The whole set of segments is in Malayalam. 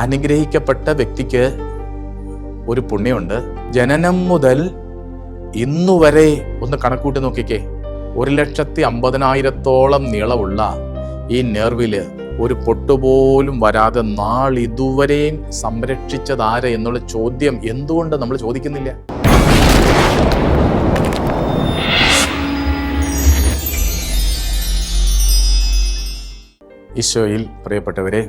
അനുഗ്രഹിക്കപ്പെട്ട വ്യക്തിക്ക് ഒരു പുണ്യമുണ്ട്. ജനനം മുതൽ ഇന്നുവരെ ഒന്ന് കണക്കൂട്ടി നോക്കിക്കേ. ഒരു ലക്ഷത്തി അമ്പതിനായിരത്തോളം നീളമുള്ള ഈ നെർവിൽ ഒരു പൊട്ടുപോലും വരാതെ നാളിതുവരെയും സംരക്ഷിച്ചതാര എന്നുള്ള ചോദ്യം എന്തുകൊണ്ട് നമ്മൾ ചോദിക്കുന്നില്ല? ഈശോയിൽ പ്രിയപ്പെട്ടവരെ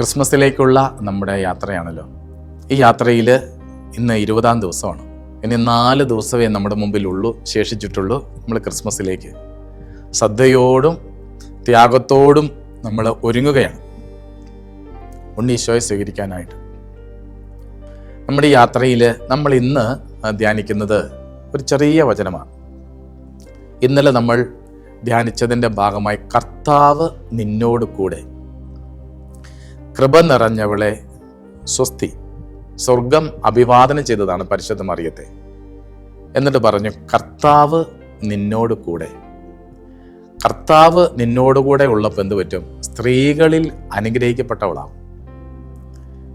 ക്രിസ്മസിലേക്കുള്ള നമ്മുടെ യാത്രയാണല്ലോ. ഈ യാത്രയിൽ ഇന്ന് ഇരുപതാം ദിവസമാണ്. ഇനി നാല് ദിവസമേ നമ്മുടെ മുമ്പിലുള്ളൂ ശേഷിച്ചിട്ടുള്ളൂ നമ്മൾ ക്രിസ്മസിലേക്ക്. ശ്രദ്ധയോടും ത്യാഗത്തോടും നമ്മൾ ഒരുങ്ങുകയാണ്. ഉണ്ണീശോയെ സ്വീകരിക്കാനായിട്ട്. നമ്മുടെ യാത്രയിൽ നമ്മൾ ഇന്ന് ധ്യാനിക്കുന്നത് ഒരു ചെറിയ വചനമാണ്. ഇന്നലെ നമ്മൾ ധ്യാനിച്ചതിന്റെ ഭാഗമായി കർത്താവ് നിന്നോട് കൂടെ കൃപ നിറഞ്ഞവളെ സ്വസ്തി. സ്വർഗം അഭിവാദനം ചെയ്തതാണ് പരിശുദ്ധ മറിയത്തെ. എന്നിട്ട് പറഞ്ഞു കർത്താവ് നിന്നോട് കൂടെ. കർത്താവ് നിന്നോടുകൂടെ ഉള്ളപ്പോൾ എന്ത് പറ്റും? സ്ത്രീകളിൽ അനുഗ്രഹിക്കപ്പെട്ടവളാവും.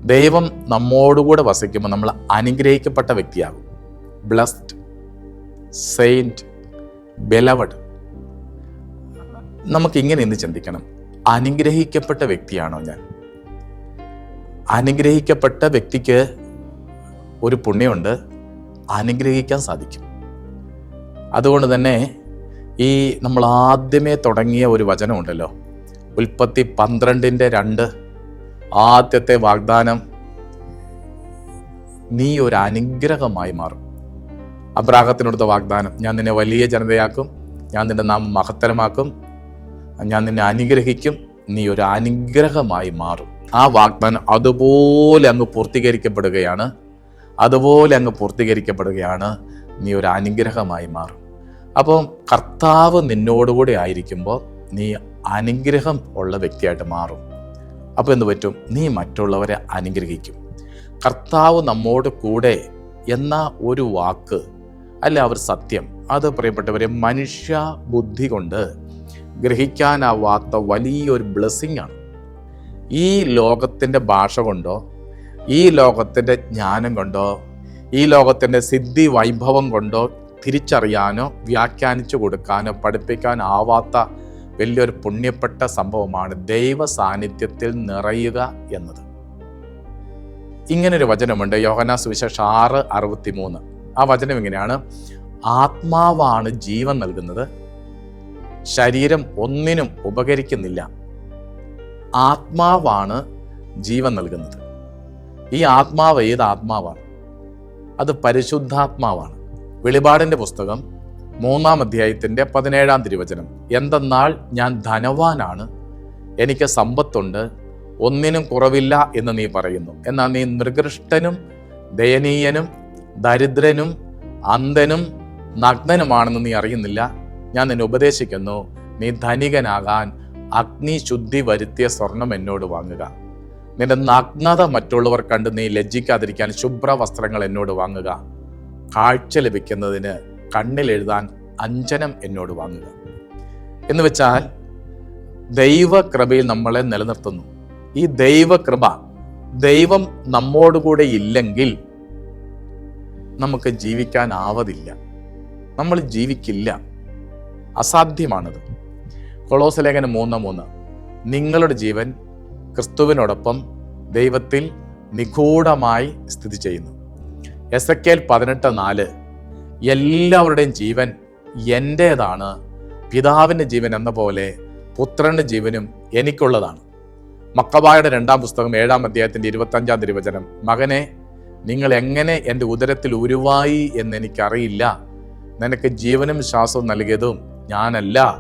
ദൈവം നമ്മോടുകൂടെ വസിക്കുമ്പോൾ നമ്മൾ അനുഗ്രഹിക്കപ്പെട്ട വ്യക്തിയാകും ബ്ലസ്ഡ് സെയിന്റ് ബെലവഡ്. നമുക്ക് ഇങ്ങനെ എന്ത് ചിന്തിക്കണം? അനുഗ്രഹിക്കപ്പെട്ട വ്യക്തിയാണോ ഞാൻ? അനുഗ്രഹിക്കപ്പെട്ട വ്യക്തിക്ക് ഒരു പുണ്യമുണ്ട്. അനുഗ്രഹിക്കാൻ സാധിക്കും. അതുകൊണ്ട് തന്നെ ഈ നമ്മൾ ആദ്യമേ തുടങ്ങിയ ഒരു വചനമുണ്ടല്ലോ ഉൽപ്പത്തി പന്ത്രണ്ടിന്റെ രണ്ട് ആദ്യത്തെ വാഗ്ദാനം നീ ഒരു അനുഗ്രഹമായി മാറും. അബ്രാഹത്തിനടുത്ത വാഗ്ദാനം ഞാൻ നിന്നെ വലിയ ജനതയാക്കും ഞാൻ നിന്റെ നാമം മഹത്തരമാക്കും ഞാൻ നിന്നെ അനുഗ്രഹിക്കും നീ ഒരു അനുഗ്രഹമായി മാറും. ആ വാഗ്ദാനം അതുപോലെ അങ്ങ് പൂർത്തീകരിക്കപ്പെടുകയാണ്. അതുപോലെ അങ്ങ് പൂർത്തീകരിക്കപ്പെടുകയാണ്. നീ ഒരു അനുഗ്രഹമായി മാറും. അപ്പോൾ കർത്താവ് നിന്നോടുകൂടെ ആയിരിക്കുമ്പോൾ നീ അനുഗ്രഹം ഉള്ള വ്യക്തിയായിട്ട് മാറും. അപ്പോൾ എന്ത് പറ്റും? നീ മറ്റുള്ളവരെ അനുഗ്രഹിക്കും. കർത്താവ് നമ്മോട് കൂടെ എന്ന ഒരു വാക്ക് അല്ല അവർ സത്യം അത് പ്രിയപ്പെട്ടവരെ മനുഷ്യ ബുദ്ധി കൊണ്ട് ഗ്രഹിക്കാനാവാത്ത വലിയൊരു ബ്ലെസ്സിങ് ആണ് ഈ ലോകത്തിന്റെ ഭാഷ കൊണ്ടോ ഈ ലോകത്തിന്റെ ജ്ഞാനം കൊണ്ടോ ഈ ലോകത്തിന്റെ സിദ്ധി വൈഭവം കൊണ്ടോ തിരിച്ചറിയാനോ വ്യാഖ്യാനിച്ചു കൊടുക്കാനോ പഠിപ്പിക്കാനാവാത്ത വലിയൊരു പുണ്യപ്പെട്ട സംഭവമാണ് ദൈവ സാന്നിധ്യത്തിൽ നിറയുക എന്നത്. ഇങ്ങനൊരു വചനമുണ്ട് യോഹന സുവിശേഷ ആറ് അറുപത്തി മൂന്ന് ആ വചനം ഇങ്ങനെയാണ് ആത്മാവാണ് ജീവൻ നൽകുന്നത് ശരീരം ഒന്നിനും ഉപകരിക്കുന്നില്ല. ആത്മാവാണ് ജീവൻ നൽകുന്നത്. ഈ ആത്മാവ് ഏത് ആത്മാവാണ്? അത് പരിശുദ്ധാത്മാവാണ്. വെളിപാടിന്റെ പുസ്തകം മൂന്നാം അധ്യായത്തിന്റെ പതിനേഴാം തിരുവചനം. എന്തെന്നാൽ ഞാൻ ധനവാനാണ് എനിക്ക് സമ്പത്തുണ്ട് ഒന്നിനും കുറവില്ല എന്ന് നീ പറയുന്നു. എന്നാൽ നീ നികൃഷ്ടനും ദയനീയനും ദരിദ്രനും അന്ധനും നഗ്നനുമാണെന്ന് നീ അറിയുന്നില്ല. ഞാൻ നിന്നെ ഉപദേശിക്കുന്നു. നീ ധനികനാകാൻ അഗ്നി ശുദ്ധി വരുത്തിയ സ്വർണം എന്നോട് വാങ്ങുക. നിന്റെ നഗ്നത മറ്റുള്ളവർ കണ്ട് നീ ലജ്ജിക്കാതിരിക്കാൻ ശുഭ്ര വസ്ത്രങ്ങൾ എന്നോട് വാങ്ങുക. കാഴ്ച ലഭിക്കുന്നതിന് കണ്ണിൽ എഴുതാൻ അഞ്ജനം എന്നോട് വാങ്ങുക. എന്ന് വെച്ചാൽ ദൈവകൃപയിൽ നമ്മളെ നിലനിർത്തുന്നു. ഈ ദൈവകൃപ ദൈവം നമ്മോടുകൂടെ ഇല്ലെങ്കിൽ നമുക്ക് ജീവിക്കാനാവതില്ല. നമ്മൾ ജീവിക്കില്ല. അസാധ്യമാണത്. കൊളോസലേഖനം മൂന്ന് മൂന്ന്. നിങ്ങളുടെ ജീവൻ ക്രിസ്തുവിനോടൊപ്പം ദൈവത്തിൽ നിഗൂഢമായി സ്ഥിതി ചെയ്യുന്നു. എസ് എ കെൽ പതിനെട്ട് നാല്. എല്ലാവരുടെയും ജീവൻ എന്റേതാണ് പിതാവിന്റെ ജീവൻ എന്ന പോലെ പുത്രന്റെ ജീവനും എനിക്കുള്ളതാണ്. മക്കബായുടെ രണ്ടാം പുസ്തകം ഏഴാം അധ്യായത്തിന്റെ ഇരുപത്തഞ്ചാം തിരുവചനം. മകനെ നിങ്ങൾ എങ്ങനെ എന്റെ ഉദരത്തിൽ ഉരുവായി എന്ന് എനിക്കറിയില്ല. നിനക്ക് ജീവനും ശ്വാസവും നൽകിയതും ഞാനല്ല.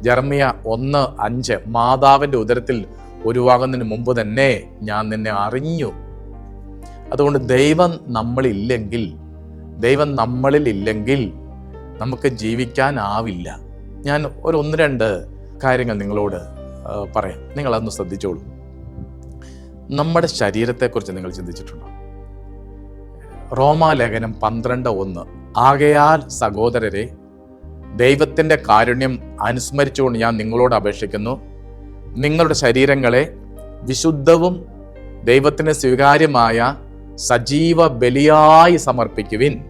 ജർമിയ ഒന്ന് അഞ്ച് മാതാവിന്റെ ഉദരത്തിൽ ഉരുവാകുന്നതിന് മുമ്പ് തന്നെ ഞാൻ നിന്നെ അറിഞ്ഞു. അതുകൊണ്ട് ദൈവം നമ്മളില്ലെങ്കിൽ ദൈവം നമ്മളിൽ ഇല്ലെങ്കിൽ നമുക്ക് ജീവിക്കാനാവില്ല. ഞാൻ ഒരു ഒന്ന് രണ്ട് കാര്യങ്ങൾ നിങ്ങളോട് പറയാം. നിങ്ങളതൊന്ന് ശ്രദ്ധിച്ചോളൂ. നമ്മുടെ ശരീരത്തെക്കുറിച്ച് നിങ്ങൾ ചിന്തിച്ചിട്ടുണ്ടോ? റോമാലേഖനം പന്ത്രണ്ട് ഒന്ന്. ആകയാൽ സഹോദരരെ ദൈവത്തിന്റെ കാരുണ്യം അനുസ്മരിച്ചുകൊണ്ട് ഞാൻ നിങ്ങളോട് അപേക്ഷിക്കുന്നു. നിങ്ങളുടെ ശരീരങ്ങളെ വിശുദ്ധവും ദൈവത്തിന് സ്വീകാര്യമായ സജീവ ബലിയായി സമർപ്പിക്കുവിൻ.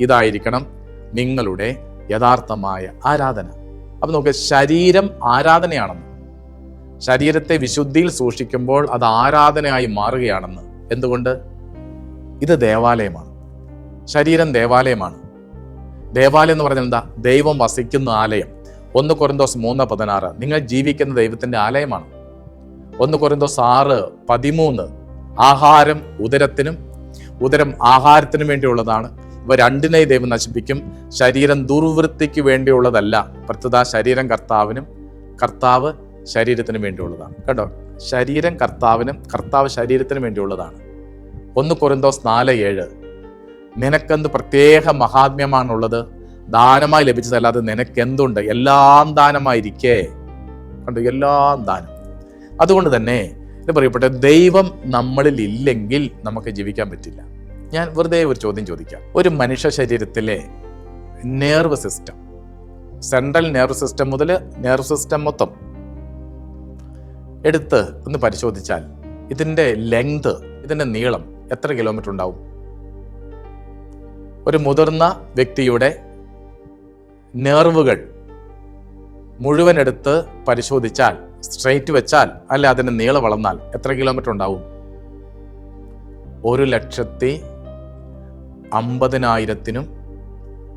ഇതായിരിക്കണം നിങ്ങളുടെ യഥാർത്ഥമായ ആരാധന. അപ്പം നമുക്ക് ശരീരം ആരാധനയാണെന്ന്. ശരീരത്തെ വിശുദ്ധിയിൽ സൂക്ഷിക്കുമ്പോൾ അത് ആരാധനയായി മാറുകയാണെന്ന്. എന്തുകൊണ്ട്? ഇത് ദേവാലയമാണ്. ശരീരം ദേവാലയമാണ്. ദേവാലയം എന്ന് പറഞ്ഞാൽ എന്താ? ദൈവം വസിക്കുന്ന ആലയം. ഒന്ന് കൊറിന്തോസ് മൂന്ന് പതിനാറ്. നിങ്ങൾ ജീവിക്കുന്ന ദൈവത്തിന്റെ ആലയമാണ്. ഒന്ന് കൊറിന്തോസ് ആറ് പതിമൂന്ന്. ആഹാരം ഉദരത്തിനും ഉദരം ആഹാരത്തിനും വേണ്ടിയുള്ളതാണ്. ഇവ രണ്ടിനെ ദൈവം നശിപ്പിക്കും. ശരീരം ദുർവൃത്തിക്ക് വേണ്ടിയുള്ളതല്ല. പ്രത്യേക ശരീരം കർത്താവിനും കർത്താവ് ശരീരത്തിനും വേണ്ടിയുള്ളതാണ്. കേട്ടോ ശരീരം കർത്താവിനും കർത്താവ് ശരീരത്തിനും വേണ്ടിയുള്ളതാണ്. ഒന്ന് കൊറിന്തോസ് നാല് ഏഴ്. നിനക്കെന്ത് പ്രത്യേക മഹാത്മ്യമാണുള്ളത്? ദാനമായി ലഭിച്ചതല്ലാതെ നിനക്കെന്തുണ്ട്? എല്ലാം ദാനമായിരിക്കേ. കണ്ടു? എല്ലാം ദാനം. അതുകൊണ്ട് തന്നെ ഇത് പറയപ്പെട്ട ദൈവം നമ്മളിൽ ഇല്ലെങ്കിൽ നമുക്ക് ജീവിക്കാൻ പറ്റില്ല. ഞാൻ വെറുതെ ഒരു ചോദ്യം ചോദിക്കാം. ഒരു മനുഷ്യ ശരീരത്തിലെ nerve system central nerve system മുതൽ നേർവ് സിസ്റ്റം മൊത്തം എടുത്ത് ഒന്ന് പരിശോധിച്ചാൽ ഇതിന്റെ ലെങ്ത് ഇതിന്റെ നീളം എത്ര കിലോമീറ്റർ ഉണ്ടാവും? ഒരു മുതിർന്ന വ്യക്തിയുടെ നേർവുകൾ മുഴുവൻ എടുത്ത് പരിശോധിച്ചാൽ സ്ട്രെയിറ്റ് വെച്ചാൽ അല്ല അതിന് നീളം വളർന്നാൽ എത്ര കിലോമീറ്റർ ഉണ്ടാവും? ഒരു ലക്ഷത്തി അമ്പതിനായിരത്തിനും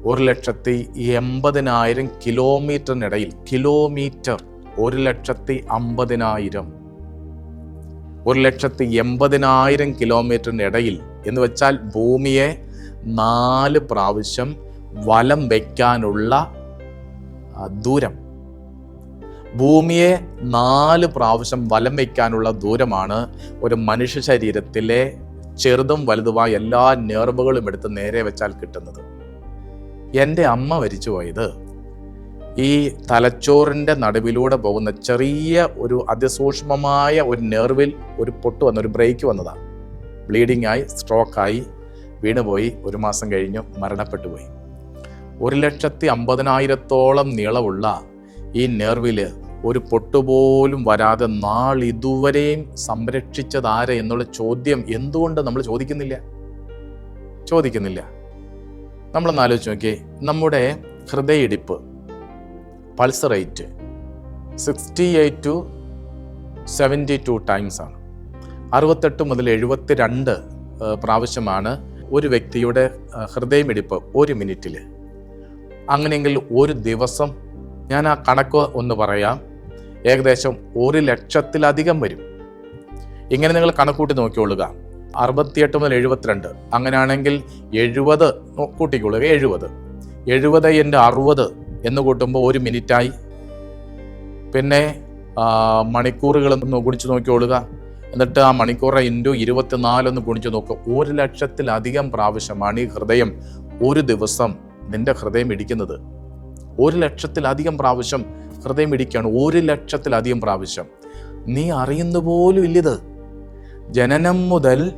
ഒരു ലക്ഷത്തി എൺപതിനായിരം കിലോമീറ്ററിനിടയിൽ കിലോമീറ്റർ ഒരു ലക്ഷത്തി അമ്പതിനായിരം ഒരു ലക്ഷത്തി എൺപതിനായിരം കിലോമീറ്ററിന് ഇടയിൽ എന്ന് വെച്ചാൽ ഭൂമിയെ നാല് പ്രാവശ്യം വലം വയ്ക്കാനുള്ള ദൂരം. ഭൂമിയെ നാല് പ്രാവശ്യം വലം വയ്ക്കാനുള്ള ദൂരമാണ് ഒരു മനുഷ്യ ശരീരത്തിലെ ചെറുതും വലുതുമായ എല്ലാ നേർവുകളും എടുത്ത് നേരെ വെച്ചാൽ കിട്ടുന്നത്. എന്റെ അമ്മ മരിച്ചുപോയത് ഈ തലച്ചോറിന്റെ നടുവിലൂടെ പോകുന്ന ചെറിയ ഒരു അതിസൂക്ഷ്മമായ ഒരു നെർവിൽ ഒരു പൊട്ട് വന്ന ഒരു ബ്രേക്ക് വന്നതാണ് ബ്ലീഡിംഗ് ആയി സ്ട്രോക്കായി വീണുപോയി ഒരു മാസം കഴിഞ്ഞു മരണപ്പെട്ടു പോയി ഒരു ലക്ഷത്തി അമ്പതിനായിരത്തോളം നീളമുള്ള ഈ നെർവിൽ ഒരു പൊട്ടുപോലും വരാതെ നാൾ നാളിതുവരെയും സംരക്ഷിച്ചതാര എന്നുള്ള ചോദ്യം എന്തുകൊണ്ട് നമ്മൾ ചോദിക്കുന്നില്ല? ചോദിക്കുന്നില്ല. നമ്മളൊന്ന് ആലോചിച്ച് നോക്കിയേ നമ്മുടെ ഹൃദയിടിപ്പ് pulse rate sixty eight to seventy two times ആണ്. അറുപത്തെട്ട് മുതൽ എഴുപത്തി രണ്ട് പ്രാവശ്യമാണ് ഒരു വ്യക്തിയുടെ ഹൃദയമിടിപ്പ് ഒരു മിനിറ്റിൽ. അങ്ങനെയെങ്കിൽ ഒരു ദിവസം ഞാൻ ആ കണക്ക് ഒന്ന് പറയാം. ഏകദേശം ഒരു ലക്ഷത്തിലധികം വരും. ഇങ്ങനെ നിങ്ങൾ കണക്കൂട്ടി നോക്കിക്കൊള്ളുക. അറുപത്തിയെട്ട് മുതൽ എഴുപത്തിരണ്ട്. അങ്ങനെയാണെങ്കിൽ എഴുപത് കൂട്ടിക്കൊള്ളുക എഴുപത്. എഴുപത് എന്റെ അറുപത് എന്ന് കൂട്ടുമ്പോൾ ഒരു മിനിറ്റായി. പിന്നെ മണിക്കൂറുകളൊന്ന് ഗുണിച്ച് നോക്കിക്കൊള്ളുക. എന്നിട്ട് ആ മണിക്കൂറെ ഇന്റു ഇരുപത്തിനാലൊന്ന് ഗുണിച്ച് നോക്കുക ഒരു ലക്ഷത്തിലധികം പ്രാവശ്യമാണ് ഈ ഹൃദയം ഒരു ദിവസം നിന്റെ ഹൃദയം ഇടിക്കുന്നത്. ഒരു ലക്ഷത്തിലധികം പ്രാവശ്യം ഹൃദയം ഇടിക്കുകയാണ്. ഒരു ലക്ഷത്തിലധികം പ്രാവശ്യം. നീ അറിയുന്ന പോലും ഇല്ലിത്. ജനനം മുതൽ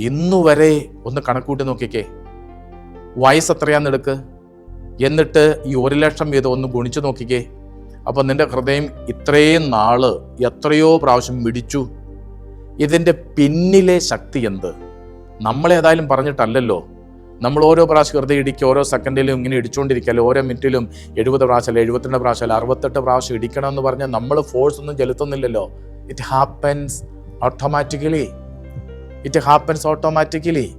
ഇന്നു വരെ ഒന്ന് കണക്കൂട്ടി നോക്കിക്കേ. വയസ്സ് എത്രയാന്ന് എടുക്ക്. എന്നിട്ട് ഈ ഒരു ലക്ഷം വീതം ഒന്ന് ഗുണിച്ചു നോക്കിക്കേ. അപ്പൊ നിന്റെ ഹൃദയം ഇത്രയും നാൾ എത്രയോ പ്രാവശ്യം മിടിച്ചു. ഇതിന്റെ പിന്നിലെ ശക്തി എന്ത്? നമ്മളേതായാലും പറഞ്ഞിട്ടല്ലല്ലോ. നമ്മൾ ഓരോ പ്രാവശ്യം വെറുതെ ഇടിക്കുക ഓരോ സെക്കൻഡിലും ഇങ്ങനെ ഇടിച്ചുകൊണ്ടിരിക്കുകയല്ലോ ഓരോ മിനിറ്റിലും എഴുപത് പ്രാവശ്യം അല്ല എഴുപത്തിരണ്ട് പ്രാവശ്യം അല്ല അറുപത്തെട്ട് പ്രാവശ്യം ഇടിക്കണം എന്ന് പറഞ്ഞാൽ നമ്മൾ ഫോഴ്സ് ഒന്നും ചെലുത്തുന്നില്ലല്ലോ. It happens automatically it happens automatically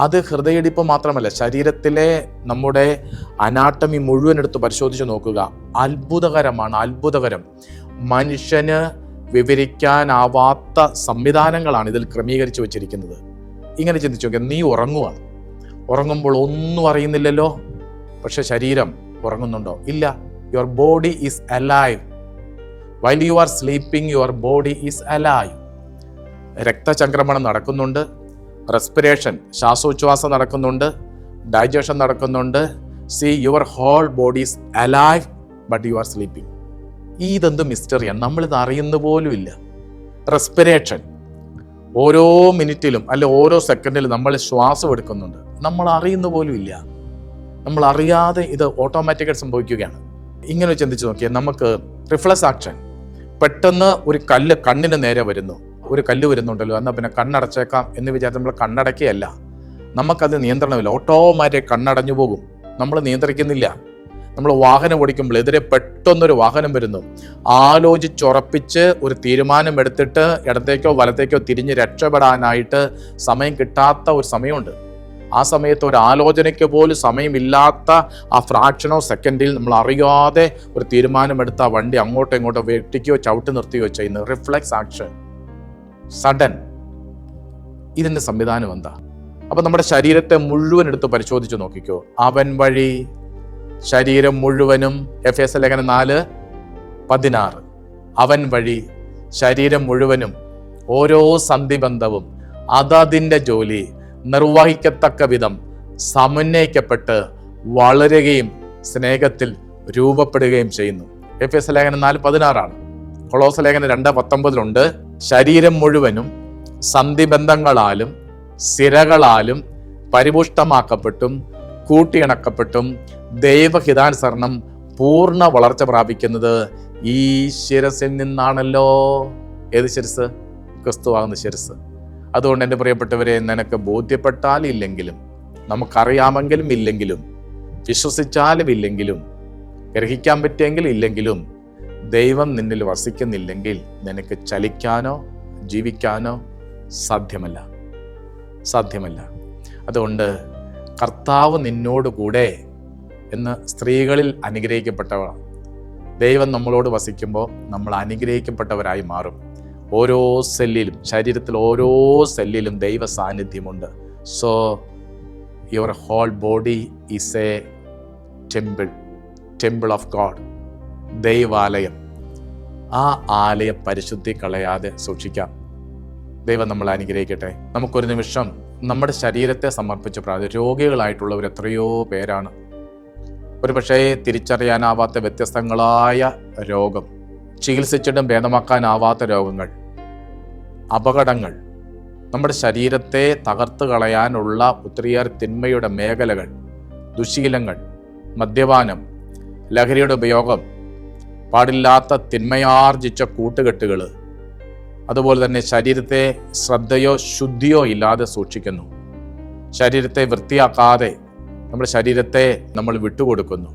അത് ഹൃദയടിപ്പ് മാത്രമല്ല ശരീരത്തിലെ നമ്മുടെ അനാട്ടമി മുഴുവൻ എടുത്ത് പരിശോധിച്ച് നോക്കുക. അത്ഭുതകരമാണ് അത്ഭുതകരം. മനുഷ്യന് വിവരിക്കാനാവാത്ത സംവിധാനങ്ങളാണ് ഇതിൽ ക്രമീകരിച്ചു വെച്ചിരിക്കുന്നത്. ഇങ്ങനെ ചിന്തിച്ചു നോക്കിയാൽ നീ ഉറങ്ങുവാണ്. ഉറങ്ങുമ്പോൾ ഒന്നും അറിയുന്നില്ലല്ലോ. പക്ഷെ ശരീരം ഉറങ്ങുന്നുണ്ടോ? ഇല്ല. Your body is alive while you are sleeping your body is alive രക്തചംക്രമണം നടക്കുന്നുണ്ട്. റെസ്പിറേഷൻ ശ്വാസോച്ഛ്വാസം നടക്കുന്നുണ്ട്. ഡൈജഷൻ നടക്കുന്നുണ്ട്. See your whole body's alive but you are sleeping ഇതെന്ത് മിസ്റ്ററിയാണ് നമ്മളിത് അറിയുന്ന പോലും ഇല്ല. റെസ്പിറേഷൻ ഓരോ മിനിറ്റിലും അല്ലെ ഓരോ സെക്കൻഡിലും നമ്മൾ ശ്വാസം എടുക്കുന്നുണ്ട്. നമ്മൾ അറിയുന്ന പോലും ഇല്ല. നമ്മൾ അറിയാതെ ഇത് ഓട്ടോമാറ്റിക്കായിട്ട് സംഭവിക്കുകയാണ്. ഇങ്ങനെ ചിന്തിച്ച് നോക്കിയാൽ നമുക്ക് റിഫ്ലക്സ് ആക്ഷൻ പെട്ടെന്ന് ഒരു കല്ല് കണ്ണിന് നേരെ വരുന്നു. ഒരു കല്ല് വരുന്നുണ്ടല്ലോ എന്നാൽ പിന്നെ കണ്ണടച്ചേക്കാം എന്ന് വിചാരിച്ച് നമ്മൾ കണ്ണടക്കുകയല്ല. നമുക്കത് നിയന്ത്രണമില്ല. ഓട്ടോമാറ്റിക് കണ്ണടഞ്ഞു പോകും. നമ്മൾ നിയന്ത്രിക്കുന്നില്ല. നമ്മൾ വാഹനം ഓടിക്കുമ്പോൾ എതിരെ പെട്ടെന്നൊരു വാഹനം വരുന്നു. ആലോചിച്ചുറപ്പിച്ച് ഒരു തീരുമാനം എടുത്തിട്ട് ഇടത്തേക്കോ വലത്തേക്കോ തിരിഞ്ഞ് രക്ഷപ്പെടാനായിട്ട് സമയം കിട്ടാത്ത ഒരു സമയമുണ്ട്. ആ സമയത്ത് ഒരു ആലോചനയ്ക്ക് പോലും സമയമില്ലാത്ത ആ ഫ്രാക്ഷനോ സെക്കൻഡിൽ നമ്മൾ അറിയാതെ ഒരു തീരുമാനമെടുത്ത ആ വണ്ടി അങ്ങോട്ടോ ഇങ്ങോട്ടോ വെട്ടിക്കോ ചവിട്ടി നിർത്തുകയോ ചെയ്യുന്നു റിഫ്ലക്സ് ആക്ഷൻ സഡൻ ഇതിന്റെ സംവിധാനം എന്താ? അപ്പം നമ്മുടെ ശരീരത്തെ മുഴുവൻ എടുത്ത് പരിശോധിച്ച് നോക്കിക്കോ. അവൻ വഴി ശരീരം മുഴുവനും എഫ് എസ് ലേഖനം നാല് പതിനാറ്. അവൻ വഴി ശരീരം മുഴുവനും ഓരോ സന്ധിബന്ധവും അതതിന്റെ ജോലി നിർവഹിക്കത്തക്ക വിധം സമന്വയിക്കപ്പെട്ട് വളരുകയും സ്നേഹത്തിൽ രൂപപ്പെടുകയും ചെയ്യുന്നു. എഫ് എസ് ലേഖനം നാല് പതിനാറാണ്. കൊളോസ ലേഖനം രണ്ട് പത്തൊമ്പതിലുണ്ട്. ശരീരം മുഴുവനും സന്ധിബന്ധങ്ങളാലും സിരകളാലും പരിപുഷ്ടമാക്കപ്പെട്ടും കൂട്ടിയിണക്കപ്പെട്ടും ദൈവഹിതാനുസരണം പൂർണ വളർച്ച പ്രാപിക്കുന്നത് ഈ ശിരസിൽ നിന്നാണല്ലോ. ഏത് ശിരസ്? ക്രിസ്തുവാകുന്ന ശിരസ്. അതുകൊണ്ട് എന്റെ പ്രിയപ്പെട്ടവരെ നിനക്ക് ബോധ്യപ്പെട്ടാൽ ഇല്ലെങ്കിലും നമുക്കറിയാമെങ്കിലും ഇല്ലെങ്കിലും വിശ്വസിച്ചാലും ഇല്ലെങ്കിലും ഗ്രഹിക്കാൻ പറ്റിയെങ്കിൽ ഇല്ലെങ്കിലും ദൈവം നിന്നിൽ വസിക്കുന്നില്ലെങ്കിൽ നിനക്ക് ചലിക്കാനോ ജീവിക്കാനോ സാധ്യമല്ല. സാധ്യമല്ല. അതുകൊണ്ട് കർത്താവ് നിന്നോട് കൂടെ എന്ന് സ്ത്രീകളിൽ അനുഗ്രഹിക്കപ്പെട്ടവർ. ദൈവം നമ്മളോട് വസിക്കുമ്പോൾ നമ്മൾ അനുഗ്രഹിക്കപ്പെട്ടവരായി മാറും. ഓരോ സെല്ലിലും ശരീരത്തിൽ ഓരോ സെല്ലിലും ദൈവ സാന്നിധ്യമുണ്ട്. So your whole body is a temple temple of God ദൈവാലയം. ആ ആലയ പരിശുദ്ധി കളയാതെ സൂക്ഷിക്കാം. ദൈവം നമ്മളെ അനുഗ്രഹിക്കട്ടെ. നമുക്കൊരു നിമിഷം നമ്മുടെ ശരീരത്തെ സമർപ്പിച്ച് പ്രാർത്ഥന രോഗികളായിട്ടുള്ളവർ എത്രയോ പേരാണ്. ഒരു പക്ഷേ തിരിച്ചറിയാനാവാത്ത വ്യത്യസ്തങ്ങളായ രോഗം ചികിത്സിച്ചിട്ടും ഭേദമാക്കാനാവാത്ത രോഗങ്ങൾ അപകടങ്ങൾ നമ്മുടെ ശരീരത്തെ തകർത്ത് കളയാനുള്ള ഒത്തിരിയേറെ തിന്മയുടെ മേഖലകൾ ദുശീലങ്ങൾ മദ്യപാനം ലഹരിയുടെ ഉപയോഗം പാടില്ലാത്ത തിന്മയാർജിച്ച കൂട്ടുകെട്ടുകൾ അതുപോലെ തന്നെ ശരീരത്തെ ശ്രദ്ധയോ ശുദ്ധിയോ ഇല്ലാതെ സൂക്ഷിക്കുന്നു. ശരീരത്തെ വൃത്തിയാക്കാതെ നമ്മുടെ ശരീരത്തെ നമ്മൾ വിട്ടുകൊടുക്കുന്നു.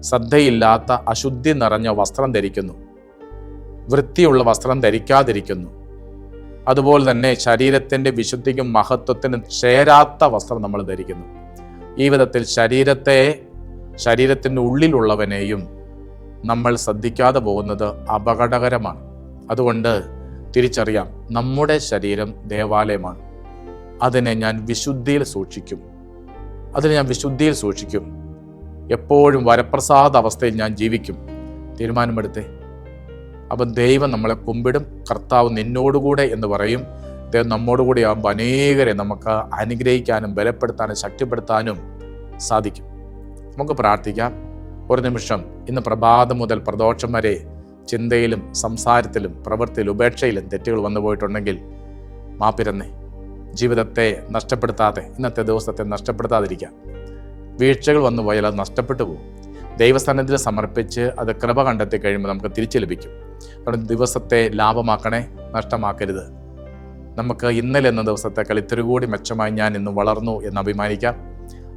ശ്രദ്ധയില്ലാത്ത അശുദ്ധി നിറഞ്ഞ വസ്ത്രം ധരിക്കുന്നു. വൃത്തിയുള്ള വസ്ത്രം ധരിക്കാതിരിക്കുന്നു. അതുപോലെ തന്നെ ശരീരത്തിന്റെ വിശുദ്ധിക്കും മഹത്വത്തിനും ചേരാത്ത വസ്ത്രം നമ്മൾ ധരിക്കുന്നു. ഈ വിധത്തിൽ ശരീരത്തെ ശരീരത്തിന്റെ ഉള്ളിലുള്ളവനെയും നമ്മൾ ശ്രദ്ധിക്കാതെ പോകുന്നത് അപകടകരമാണ്. അതുകൊണ്ട് തിരിച്ചറിയാം നമ്മുടെ ശരീരം ദേവാലയമാണ്. അതിനെ ഞാൻ വിശുദ്ധിയിൽ സൂക്ഷിക്കും. അതിനെ ഞാൻ വിശുദ്ധിയിൽ സൂക്ഷിക്കും. എപ്പോഴും വരപ്രസാദ അവസ്ഥയിൽ ഞാൻ ജീവിക്കും. തീരുമാനമെടുത്തേ. അപ്പം ദൈവം നമ്മളെ കുമ്പിടും കർത്താവ് നിന്നോടുകൂടെ എന്ന് പറയും. ദൈവം നമ്മോടുകൂടി ആകുമ്പോൾ അനേകരെ നമുക്ക് അനുഗ്രഹിക്കാനും ബലപ്പെടുത്താനും ശക്തിപ്പെടുത്താനും സാധിക്കും. നമുക്ക് പ്രാർത്ഥിക്കാം. ഒരു നിമിഷം ഇന്ന് പ്രഭാതം മുതൽ പ്രദോഷം വരെ ചിന്തയിലും സംസാരത്തിലും പ്രവൃത്തിയിലും ഉപേക്ഷയിലും തെറ്റുകൾ വന്നു പോയിട്ടുണ്ടെങ്കിൽ മാപ്പിരന്നേ ജീവിതത്തെ നഷ്ടപ്പെടുത്താതെ ഇന്നത്തെ ദിവസത്തെ നഷ്ടപ്പെടുത്താതിരിക്കാം. വീഴ്ചകൾ വന്നു പോയാൽ അത് നഷ്ടപ്പെട്ടു പോകും. ദൈവസ്ഥാനത്തിൽ സമർപ്പിച്ച് അത് കൃപ കണ്ടെത്തി കഴിയുമ്പോൾ നമുക്ക് തിരിച്ചു ലഭിക്കും. അതുകൊണ്ട് ദിവസത്തെ ലാഭമാക്കണേ നഷ്ടമാക്കരുത്. നമുക്ക് ഇന്നലെ എന്ന ദിവസത്തേക്കാൾ ഇത്തിരി കൂടി മെച്ചമായി ഞാൻ ഇന്ന് വളർന്നു എന്ന് അഭിമാനിക്കാം.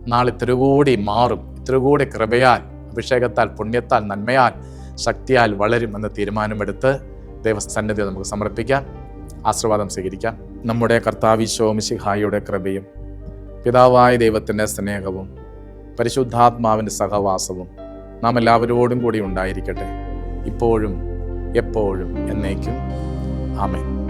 നാളെ ഇത്തിരി കൂടി മാറും. ഇത്തിരി കൂടി കൃപയാൽ അഭിഷേകത്താൽ പുണ്യത്താൽ നന്മയാൽ ശക്തിയാൽ വളരും എന്ന തീരുമാനമെടുത്ത് ദൈവസന്നിധി നമുക്ക് സമർപ്പിക്കാം. ആശീർവാദം സ്വീകരിക്കാം. നമ്മുടെ കർത്താവിശോമിശിഹായുടെ കൃപയും പിതാവായ ദൈവത്തിന്റെ സ്നേഹവും പരിശുദ്ധാത്മാവിന്റെ സഹവാസവും നാം എല്ലാവരോടും കൂടി ഉണ്ടായിരിക്കട്ടെ. ഇപ്പോഴും എപ്പോഴും എന്നേക്കും. ആമേൻ.